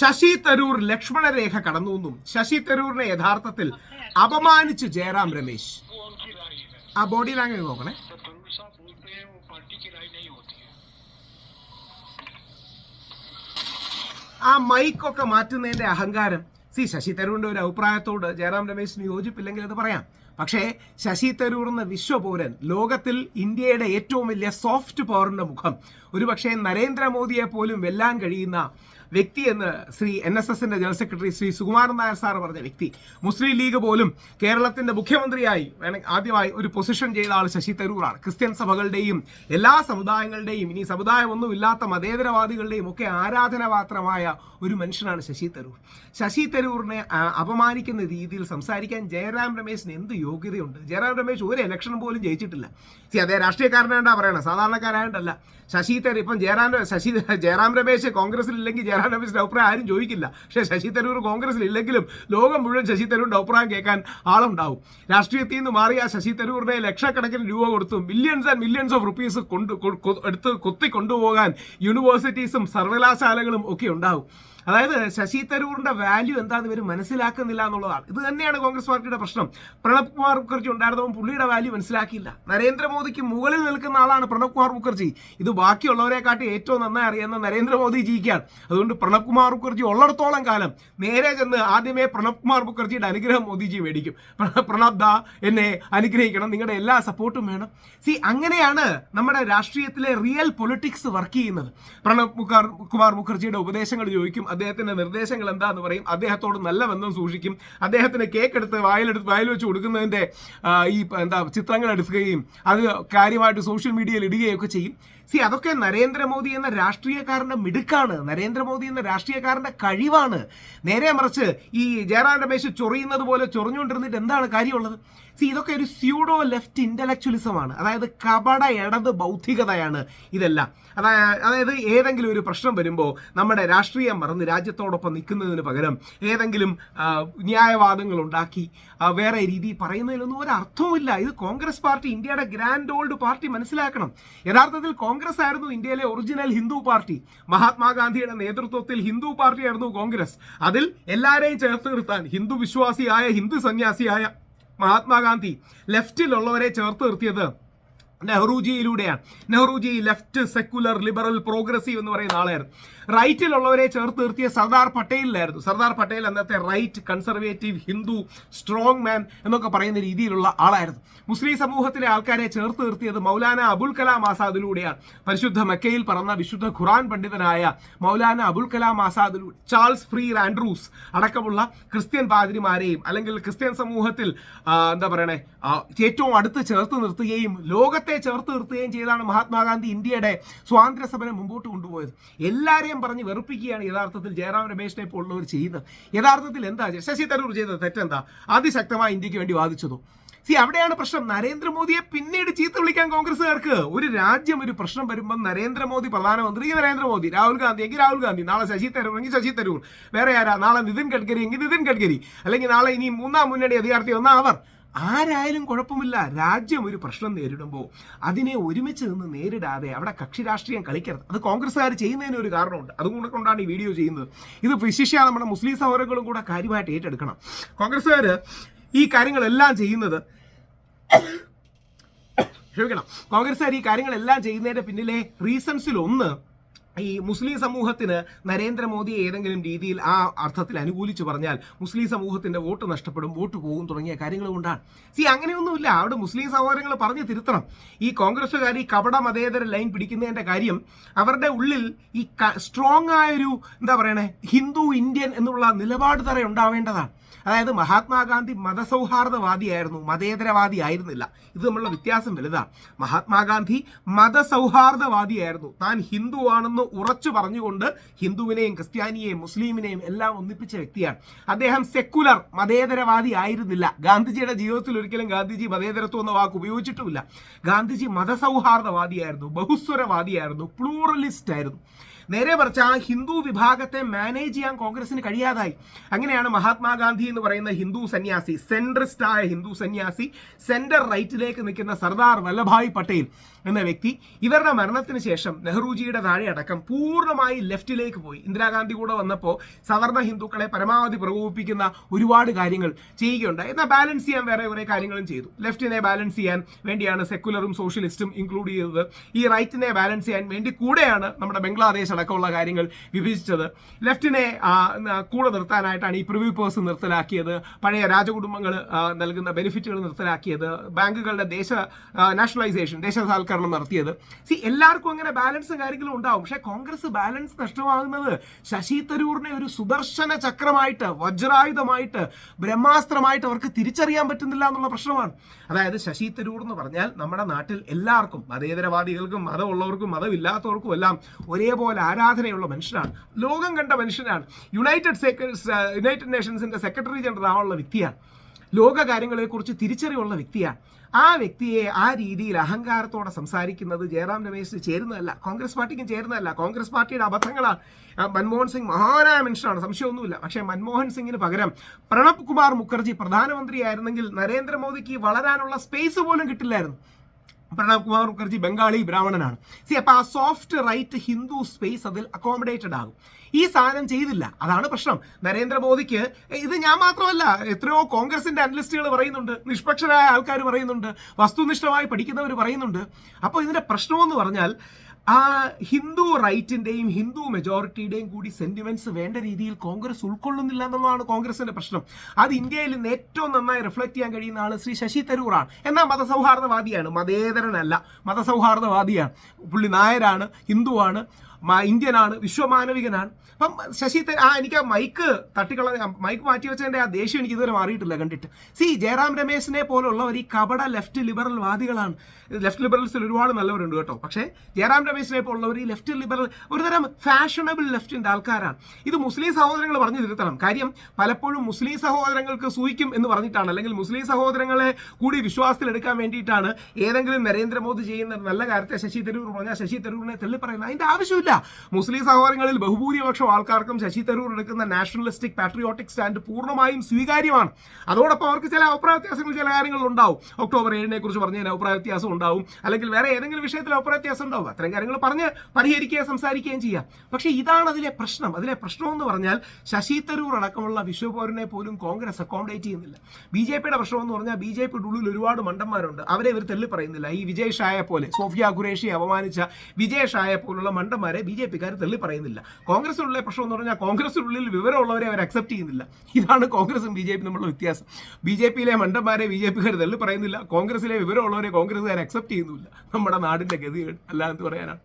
ശശി തരൂർ ലക്ഷ്മണരേഖ കടന്നു എന്നും ശശി തരൂറിനെ യഥാർത്ഥത്തിൽ അപമാനിച്ച് ജയറാം രമേശ്. ആ ബോഡി ലാംഗ്വേജ് നോക്കണേ. ആ മൈക്കൊക്കെ മാറ്റുന്നതിന്റെ അഹങ്കാരം സി ശശി തരൂറിന്റെ ഒരു അഭിപ്രായത്തോട് ജയറാം രമേശിന് യോജിപ്പില്ലെങ്കിൽ അത് പറയാം. പക്ഷേ ശശി തരൂർ എന്ന വിശ്വപൗരൻ ലോകത്തിൽ ഇന്ത്യയുടെ ഏറ്റവും വലിയ സോഫ്റ്റ് പവറിന്റെ മുഖം. ഒരുപക്ഷെ നരേന്ദ്രമോദിയെ പോലും വെല്ലാൻ കഴിയുന്ന വ്യക്തി എന്ന് ശ്രീ എൻ എസ് എസിന്റെ general secretary Shri Sukumaran Nair sir പറഞ്ഞ വ്യക്തി. മുസ്ലിം ലീഗ് പോലും കേരളത്തിന്റെ മുഖ്യമന്ത്രിയായി വേണമെങ്കിൽ ആദ്യമായി ഒരു പൊസിഷൻ ചെയ്ത ആൾ ശശി തരൂറാണ്. ക്രിസ്ത്യൻ സഭകളുടെയും എല്ലാ സമുദായങ്ങളുടെയും ഇനി സമുദായമൊന്നും ഇല്ലാത്ത മതേതരവാദികളുടെയും ഒക്കെ ആരാധനാപാത്രമായ ഒരു മനുഷ്യനാണ് ശശി തരൂർ. ശശി തരൂറിനെ അപമാനിക്കുന്ന രീതിയിൽ സംസാരിക്കാൻ ജയറാം രമേശിന് എന്ത് യോഗ്യതയുണ്ട്? ജയറാം രമേശ് ഒരു ഇലക്ഷൻ പോലും ജയിച്ചിട്ടില്ല. സി അതേ രാഷ്ട്രീയക്കാരനായിട്ടാണ് പറയണത് സാധാരണക്കാരായിട്ടല്ല ശശി തരൂർ ഇപ്പം ജയറാം ശശി ജയറാം രമേശ് കോൺഗ്രസിൽ ഇല്ലെങ്കിൽ ജയറാം രമേശിന്റെ അഭിപ്രായം ആരും ചോദിക്കില്ല. പക്ഷേ ശശി തരൂർ കോൺഗ്രസിൽ ഇല്ലെങ്കിലും ലോകം മുഴുവൻ ശശി തരൂരിന്റെ അഭിപ്രായം കേൾക്കാൻ ആളുണ്ടാവും. രാഷ്ട്രീയത്തിൽ നിന്ന് മാറിയ ശശി തരൂറിനെ ലക്ഷക്കണക്കിന് രൂപ കൊടുത്തു millions and millions of rupees കൊണ്ട് എടുത്ത് കൊത്തി കൊണ്ടുപോകാൻ യൂണിവേഴ്സിറ്റീസും സർവകലാശാലകളും ഒക്കെ ഉണ്ടാവും. അതായത് ശശി തരൂറിന്റെ വാല്യൂ എന്താണെന്ന് ഇവർ മനസ്സിലാക്കുന്നില്ല എന്നുള്ളതാണ്. ഇത് തന്നെയാണ് കോൺഗ്രസ് പാർട്ടിയുടെ പ്രശ്നം. പ്രണബ് കുമാർ മുഖർജി ഉണ്ടായിരുന്നപ്പോൾ പുള്ളിയുടെ വാല്യൂ മനസ്സിലാക്കിയില്ല. നരേന്ദ്രമോദിക്ക് മുകളിൽ നിൽക്കുന്ന ആളാണ് പ്രണബ് കുമാർ മുഖർജി. ഇത് ബാക്കിയുള്ളവരെക്കാട്ടി ഏറ്റവും നന്നായി അറിയുന്ന നരേന്ദ്രമോദി ജിക്കാണ്. അതുകൊണ്ട് പ്രണബ് കുമാർ മുഖർജി ഉള്ളിടത്തോളം കാലം നേരെ ചെന്ന് ആദ്യമേ പ്രണബ് കുമാർ മുഖർജിയുടെ അനുഗ്രഹം മോദിജി മേടിക്കും. പ്ര- പ്രണബ് ദാ എന്നെ അനുഗ്രഹിക്കണം. നിങ്ങളുടെ എല്ലാ സപ്പോർട്ടും വേണം. സി അങ്ങനെയാണ് നമ്മുടെ രാഷ്ട്രീയത്തിലെ റിയൽ പൊളിറ്റിക്സ് വർക്ക് ചെയ്യുന്നത്. പ്രണബ് മുഖർ കുമാർ മുഖർജിയുടെ ഉപദേശങ്ങൾ ചോദിക്കും. അദ്ദേഹത്തിന്റെ നിർദ്ദേശങ്ങൾ എന്താന്ന് പറയും. അദ്ദേഹത്തോട് നല്ല ബന്ധം സൂക്ഷിക്കും. അദ്ദേഹത്തിന് കേക്ക് എടുത്ത് വായിലെടുത്ത് വായിൽ വെച്ച് കൊടുക്കുന്നതിന്റെ ഈ എന്താ ചിത്രങ്ങൾ എടുക്കുകയും അത് കാര്യമായിട്ട് സോഷ്യൽ മീഡിയയിൽ ഇടുകയൊക്കെ ചെയ്യും. സി അതൊക്കെ നരേന്ദ്രമോദി എന്ന രാഷ്ട്രീയക്കാരന്റെ മിടുക്കാണ്. നരേന്ദ്രമോദി എന്ന രാഷ്ട്രീയക്കാരന്റെ കഴിവാണ്. നേരെ മറിച്ച് ഈ ജയറാം രമേശ് ചൊറിയുന്നത് പോലെ ചൊറിഞ്ഞുകൊണ്ടിരുന്നിട്ട് എന്താണ് കാര്യമുള്ളത്? സി ഇതൊക്കെ ഒരു സ്യൂഡോ ലെഫ്റ്റ് ഇന്റലക്ച്വലിസമാണ് അതായത് കപട ഇടത് ബൗദ്ധികതയാണ് ഇതെല്ലാം. അതായത് അതായത് ഏതെങ്കിലും ഒരു പ്രശ്നം വരുമ്പോൾ നമ്മുടെ രാഷ്ട്രീയം മറന്ന് രാജ്യത്തോടൊപ്പം നിൽക്കുന്നതിന് പകരം ഏതെങ്കിലും ന്യായവാദങ്ങൾ ഉണ്ടാക്കി വേറെ രീതി പറയുന്നതിലൊന്നും ഒരു അർത്ഥവുമില്ല. ഇത് കോൺഗ്രസ് പാർട്ടി ഇന്ത്യയുടെ ഗ്രാൻഡ് ഓൾഡ് പാർട്ടി മനസ്സിലാക്കണം. യഥാർത്ഥത്തിൽ ആയിരുന്നു ഇന്ത്യയിലെ ഒറിജിനൽ ഹിന്ദു പാർട്ടി. മഹാത്മാഗാന്ധിയുടെ നേതൃത്വത്തിൽ ഹിന്ദു പാർട്ടിയായിരുന്നു കോൺഗ്രസ്. അതിൽ എല്ലാവരെയും ചേർത്ത് നിർത്താൻ ഹിന്ദു വിശ്വാസിയായ ഹിന്ദു സന്യാസിയായ മഹാത്മാഗാന്ധി ലെഫ്റ്റിലുള്ളവരെ ചേർത്ത് നിർത്തിയത് നെഹ്റുജിയിലൂടെയാണ്. Nehruji left secular liberal progressive എന്ന് പറയുന്ന ആളായിരുന്നു. റൈറ്റിലുള്ളവരെ ചേർത്ത് നിർത്തിയ സർദാർ പട്ടേലിലായിരുന്നു. സർദാർ പട്ടേൽ അന്നത്തെ right conservative Hindu strong man എന്നൊക്കെ പറയുന്ന രീതിയിലുള്ള ആളായിരുന്നു. മുസ്ലിം സമൂഹത്തിലെ ആൾക്കാരെ ചേർത്ത് നിർത്തിയത് മൗലാന അബുൽ കലാം ആസാദിലൂടെയാണ്. പരിശുദ്ധ മക്കയിൽ പറന്ന വിശുദ്ധ ഖുറാൻ പണ്ഡിതനായ മൗലാന അബുൽ കലാം ആസാദിലൂടെ ചാൾസ് ഫ്രീ ആൻഡ്രൂസ് അടക്കമുള്ള ക്രിസ്ത്യൻ പാതിരിമാരെയും അല്ലെങ്കിൽ ക്രിസ്ത്യൻ സമൂഹത്തിൽ എന്താ പറയണേ ഏറ്റവും അടുത്ത് ചേർത്ത് നിർത്തുകയും ലോകത്തെ ചേർത്ത് നിർത്തുകയും ചെയ്താണ് മഹാത്മാഗാന്ധി ഇന്ത്യയുടെ സ്വാതന്ത്ര്യ സമരം മുമ്പോട്ട് കൊണ്ടുപോയത്. എല്ലാവരെയും പറഞ്ഞ് വെറുപ്പിക്കുകയാണ് യഥാർത്ഥത്തിൽ ജയറാം രമേശിനെ പോലുള്ളവർ ചെയ്യുന്നത്. യഥാർത്ഥത്തിൽ എന്താ ശശി തരൂർ ചെയ്ത തെറ്റെന്താ? അതിശക്തമായി ഇന്ത്യയ്ക്ക് വേണ്ടി വാദിച്ചതോ? സി അവിടെയാണ് പ്രശ്നം. നരേന്ദ്രമോദിയെ പിന്നീട് ചീത്ത വിളിക്കാൻ കോൺഗ്രസ്സുകാർക്ക് ഒരു രാജ്യം ഒരു പ്രശ്നം വരുമ്പോൾ നരേന്ദ്രമോദി പ്രധാനമന്ത്രി നരേന്ദ്രമോദി രാഹുൽ ഗാന്ധി എങ്കിൽ രാഹുൽ ഗാന്ധി നാളെ ശശി തരൂർ എങ്കിൽ ശശി തരൂർ. വേറെ ആരാ? നാളെ നിതിൻ ഗഡ്കരി എങ്കിൽ നിതിൻ ഗഡ്കരി. അല്ലെങ്കിൽ നാളെ ഇനി മൂന്നാം മുന്നണി അധികാരത്തിൽ ഒന്നാം അവർ. ആരായാലും കുഴപ്പമില്ല. രാജ്യം ഒരു പ്രശ്നം നേരിടുമ്പോൾ അതിനെ ഒരുമിച്ച് നിന്ന് നേരിടാതെ അവിടെ കക്ഷി രാഷ്ട്രീയം കളിക്കരുത്. അത് കോൺഗ്രസ്സുകാർ ചെയ്യുന്നതിന് ഒരു കാരണമുണ്ട്. അതുകൊണ്ട് കൊണ്ടാണ് ഈ വീഡിയോ ചെയ്യുന്നത്. ഇത് വിശിഷ്യ നമ്മുടെ മുസ്ലിം സഹോദരങ്ങളും കൂടെ കാര്യമായിട്ട് ഏറ്റെടുക്കണം. കോൺഗ്രസ്സുകാർ ഈ കാര്യങ്ങളെല്ലാം ചെയ്യുന്നത് ക്ഷമിക്കണം. കോൺഗ്രസ്സുകാർ ഈ കാര്യങ്ങളെല്ലാം ചെയ്യുന്നതിന്റെ പിന്നിലെ റീസൺസിൽ ഒന്ന് ഈ മുസ്ലിം സമൂഹത്തിന് നരേന്ദ്രമോദിയെ ഏതെങ്കിലും രീതിയിൽ ആ അർത്ഥത്തിൽ അനുകൂലിച്ച് പറഞ്ഞാൽ മുസ്ലിം സമൂഹത്തിന്റെ വോട്ട് നഷ്ടപ്പെടും വോട്ട് പോകും തുടങ്ങിയ കാര്യങ്ങൾ കൊണ്ടാണ്. സി അങ്ങനെയൊന്നുമില്ല. അവിടെ മുസ്ലിം സഹോദരങ്ങൾ പറഞ്ഞു തിരുത്തണം. ഈ കോൺഗ്രസ്സുകാർ ഈ കപട മതേതര ലൈൻ പിടിക്കുന്നതിന്റെ കാര്യം അവരുടെ ഉള്ളിൽ ഈ സ്ട്രോങ് ആയൊരു എന്താ പറയണേ ഹിന്ദു ഇന്ത്യൻ എന്നുള്ള നിലപാട് തറ ഉണ്ടാവേണ്ടതാണ്. അതായത് മഹാത്മാഗാന്ധി മതസൗഹാർദ്ദവാദിയായിരുന്നു മതേതരവാദി ആയിരുന്നില്ല ഇത് നമ്മളുടെ വ്യത്യാസം വലുതാണ്. മഹാത്മാഗാന്ധി മതസൗഹാർദ്ദവാദിയായിരുന്നു. താൻ ഹിന്ദു ആണെന്ന് ഉറച്ചു പറഞ്ഞുകൊണ്ട് ഹിന്ദുവിനെയും ക്രിസ്ത്യാനിയെയും മുസ്ലിമിനെയും എല്ലാം ഒന്നിപ്പിച്ച വ്യക്തിയാണ്. അദ്ദേഹം സെക്കുലർ മതേതരവാദി ആയിരുന്നില്ല. ഗാന്ധിജിയുടെ ജീവിതത്തിൽ ഒരിക്കലും ഗാന്ധിജി മതേതരത്വം എന്ന വാക്ക് ഉപയോഗിച്ചിട്ടുമില്ല. ഗാന്ധിജി മതസൗഹാർദ്ദവാദിയായിരുന്നു ബഹുസ്വരവാദിയായിരുന്നു പ്ലൂറലിസ്റ്റ് ആയിരുന്നു നേരെ മറിച്ച് ആ ഹിന്ദു വിഭാഗത്തെ മാനേജ് ചെയ്യാൻ കോൺഗ്രസിന് കഴിയാതായി. അങ്ങനെയാണ് മഹാത്മാഗാന്ധി എന്ന് പറയുന്ന ഹിന്ദു സന്യാസി സെൻട്രിസ്റ്റ് ആയ ഹിന്ദു സന്യാസി സെന്റർ റൈറ്റിലേക്ക് നിൽക്കുന്ന സർദാർ വല്ലഭായ് പട്ടേൽ എന്ന വ്യക്തി ഇവരുടെ മരണത്തിന് ശേഷം നെഹ്റുജിയുടെ താഴെ അടക്കം പൂർണമായി ലെഫ്റ്റിലേക്ക് പോയി. ഇന്ദിരാഗാന്ധി കൂടെ വന്നപ്പോൾ സവർണ ഹിന്ദുക്കളെ പരമാവധി പ്രകോപിപ്പിക്കുന്ന ഒരുപാട് കാര്യങ്ങൾ ചെയ്യുകയുണ്ടായി. എന്നാൽ ബാലൻസ് ചെയ്യാൻ വേറെ കുറേ കാര്യങ്ങളും ചെയ്തു. ലെഫ്റ്റിനെ ബാലൻസ് ചെയ്യാൻ വേണ്ടിയാണ് സെക്കുലറും സോഷ്യലിസ്റ്റും ഇൻക്ലൂഡ് ചെയ്തത്. ഈ റൈറ്റിനെ ബാലൻസ് ചെയ്യാൻ വേണ്ടി കൂടെയാണ് നമ്മുടെ ബംഗ്ലാദേശ് അടക്കമുള്ള കാര്യങ്ങൾ വിഭജിച്ചത്. ലെഫ്റ്റിനെ കൂടെ നിർത്താനായിട്ടാണ് ഈ പ്രിവ്യൂ പേഴ്സ് നിർത്തലാക്കിയത്. പഴയ രാജകുടുംബങ്ങൾ നൽകുന്ന ബെനിഫിറ്റുകൾ നിർത്തലാക്കിയത്. ബാങ്കുകളുടെ ദേശ നാഷണലൈസേഷൻ ദേശസാൽക്കരണം നടത്തിയത്. സി എല്ലാവർക്കും അങ്ങനെ ബാലൻസും കാര്യങ്ങളും ഉണ്ടാവും. പക്ഷേ കോൺഗ്രസ് ബാലൻസ് നഷ്ടമാകുന്നത് ശശി തരൂറിനെ ഒരു സുദർശന ചക്രമായിട്ട് വജ്രായുധമായിട്ട് ബ്രഹ്മാസ്ത്രമായിട്ട് അവർക്ക് തിരിച്ചറിയാൻ പറ്റുന്നില്ല എന്നുള്ള പ്രശ്നമാണ്. അതായത് ശശി തരൂർ എന്ന് പറഞ്ഞാൽ നമ്മുടെ നാട്ടിൽ എല്ലാവർക്കും മതേതരവാദികൾക്കും മതമുള്ളവർക്കും മതമില്ലാത്തവർക്കും എല്ലാം ഒരേപോലെ ആരാധനയുള്ള മനുഷ്യനാണ്. ലോകം കണ്ട മനുഷ്യനാണ്. യുണൈറ്റഡ് യുണൈറ്റഡ് നേഷൻസിന്റെ സെക്രട്ടറി ജനറൽ ആവാനുള്ള വ്യക്തിയാണ്. ലോക കാര്യങ്ങളെക്കുറിച്ച് തിരിച്ചറിവുള്ള വ്യക്തിയാണ്. ആ വ്യക്തിയെ ആ രീതിയിൽ അഹങ്കാരത്തോടെ സംസാരിക്കുന്നത് ജയറാം രമേശിന് ചേരുന്നതല്ല കോൺഗ്രസ് പാർട്ടിക്കും ചേരുന്നതല്ല. കോൺഗ്രസ് പാർട്ടിയുടെ അബദ്ധങ്ങളാണ്. മൻമോഹൻ സിംഗ് മഹാനായ മനുഷ്യനാണ് സംശയമൊന്നുമില്ല. പക്ഷേ മൻമോഹൻ സിംഗിന് പകരം പ്രണബ് കുമാർ മുഖർജി പ്രധാനമന്ത്രിയായിരുന്നെങ്കിൽ നരേന്ദ്രമോദിക്ക് വളരാനുള്ള സ്പേസ് പോലും കിട്ടില്ലായിരുന്നു. പ്രണബ് കുമാർ മുഖർജി ബംഗാളി ബ്രാഹ്മണനാണ്. സി അപ്പൊ ആ സോഫ്റ്റ് റൈറ്റ് ഹിന്ദു സ്പേസ് അതിൽ അക്കോമഡേറ്റഡ് ആകും. ഈ സാധനം ചെയ്തില്ല. അതാണ് പ്രശ്നം. നരേന്ദ്രമോദിക്ക് ഇത് ഞാൻ മാത്രമല്ല എത്രയോ കോൺഗ്രസിന്റെ അനലിസ്റ്റുകൾ പറയുന്നുണ്ട് നിഷ്പക്ഷരായ ആൾക്കാർ പറയുന്നുണ്ട് വസ്തുനിഷ്ഠമായി പഠിക്കുന്നവർ പറയുന്നുണ്ട്. അപ്പോൾ ഇതിന്റെ പ്രശ്നമെന്ന് പറഞ്ഞാൽ ആ ഹിന്ദു റൈറ്റിന്റെയും ഹിന്ദു മെജോറിറ്റിയുടെയും കൂടി സെന്റിമെന്റ്സ് വേണ്ട രീതിയിൽ കോൺഗ്രസ് ഉൾക്കൊള്ളുന്നില്ല എന്നുള്ളതാണ് കോൺഗ്രസിന്റെ പ്രശ്നം. അത് ഇന്ത്യയിൽ നിന്ന് ഏറ്റവും നന്നായി റിഫ്ലക്ട് ചെയ്യാൻ കഴിയുന്ന ആൾ ശ്രീ ശശി തരൂറാണ്. എന്നാൽ മതസൗഹാർദ്ദവാദിയാണ്. മതേതരനല്ല. മതസൗഹാർദ്ദവാദിയാണ്. പുള്ളി നായരാണ് ഹിന്ദുവാണ്. ഇന്ത്യനാണ് വിശ്വമാനവികനാണ്. അപ്പം ശശി തരൂർ ആ എനിക്ക് ആ മൈക്ക് തട്ടിക്കള മൈക്ക് മാറ്റി വെച്ചതിന്റെ ആ ദേഷ്യം എനിക്ക് ഇതുവരെ മാറിയിട്ടില്ല കണ്ടിട്ട്. സി ജയറാം രമേശിനെ പോലുള്ളവർ ഈ കപട ലെഫ്റ്റ് ലിബറൽ വാദികളാണ്. ലെഫ്റ്റ് ലിബറൽസിൽ ഒരുപാട് നല്ലവരുണ്ട് കേട്ടോ. പക്ഷേ ജയറാം രമേശിനെ പോലുള്ളവർ ഈ ലെഫ്റ്റ് ലിബറൽ ഒരുതരം ഫാഷണബിൾ ലെഫ്റ്റിന്റെ ആൾക്കാരാണ്. ഇത് മുസ്ലിം സഹോദരങ്ങൾ പറഞ്ഞു തിരുത്തണം. കാര്യം പലപ്പോഴും മുസ്ലിം സഹോദരങ്ങൾക്ക് സൂയിക്കും എന്ന് പറഞ്ഞിട്ടാണ്. അല്ലെങ്കിൽ മുസ്ലിം സഹോദരങ്ങളെ കൂടി വിശ്വാസത്തിലെടുക്കാൻ വേണ്ടിയിട്ടാണ് ഏതെങ്കിലും നരേന്ദ്രമോദി ചെയ്യുന്ന നല്ല കാര്യത്തെ ശശി തരൂർ പറഞ്ഞാൽ ശശി തരൂരിനെ തള്ളി പറയുന്നത് അതിന്റെ ആവശ്യമില്ല. മുസ്ലിം സഹോദരങ്ങളിൽ ബഹുഭൂരിപക്ഷം ആൾക്കാർക്കും ശശി തരൂർ എടുക്കുന്ന നാഷണലിസ്റ്റിക് പാട്രിയോട്ടിക് സ്റ്റാൻഡ് പൂർണമായും സ്വീകാര്യമാണ്. അതോടൊപ്പം അവർക്ക് ചില അഭിപ്രായ വ്യത്യാസങ്ങൾ ചില കാര്യങ്ങൾ ഉണ്ടാവും. ഒക്ടോബർ ഏഴിനെ കുറിച്ച് പറഞ്ഞതിന് അഭിപ്രായ വ്യത്യാസം ഉണ്ടാവും. അല്ലെങ്കിൽ വേറെ ഏതെങ്കിലും വിഷയത്തിൽ അഭിപ്രായ വ്യത്യാസം ഉണ്ടാവും. അത്തരം കാര്യങ്ങൾ പറഞ്ഞ് പരിഹരിക്കുകയും സംസാരിക്കുകയും ചെയ്യാം. പക്ഷേ ഇതാണ് അതിലെ പ്രശ്നം. അതിലെ പ്രശ്നം എന്ന് പറഞ്ഞാൽ ശശി തരൂർ അടക്കമുള്ള വിശ്വപൗരനെ പോലും കോൺഗ്രസ് അക്കോമഡേറ്റ് ചെയ്യുന്നില്ല. ബി ജെ പിയുടെ പ്രശ്നം എന്ന് പറഞ്ഞാൽ ബി ജെ പിയുടെ ഉള്ളിൽ ഒരുപാട് മണ്ടന്മാരുണ്ട്. അവരെ ഇവർ തെള്ളി പറയുന്നില്ല ഈ വിജയ് ഷായെ പോലെ സോഫിയ ഖുറേഷിയെ അപമാനിച്ച വിജയ് ഷായെ പോലുള്ള മണ്ടന്മാരെ ബി ജെ പിക്കാർ തെള്ളി പറയുന്നില്ല. കോൺഗ്രസിനുള്ള പ്രശ്നം എന്ന് പറഞ്ഞാൽ കോൺഗ്രസിനുള്ളിൽ വിവരമുള്ളവരെ അവർ അക്സെപ്റ്റ് ചെയ്യുന്നില്ല. ഇതാണ് കോൺഗ്രസും ബി ജെ പി തമ്മിലുള്ള വ്യത്യാസം. ബി ജെ പിയിലെ മണ്ടന്മാരെ ബി ജെ പിക്കാർ തെള്ളി പറയുന്നില്ല. കോൺഗ്രസിലെ വിവരമുള്ളവരെ കോൺഗ്രസ്സുകാർ അക്സെപ്റ്റ് ചെയ്യുന്നില്ല. നമ്മുടെ നാടിന്റെ ഗതികേട് അല്ലാതെ എന്ത് പറയാനാണ്.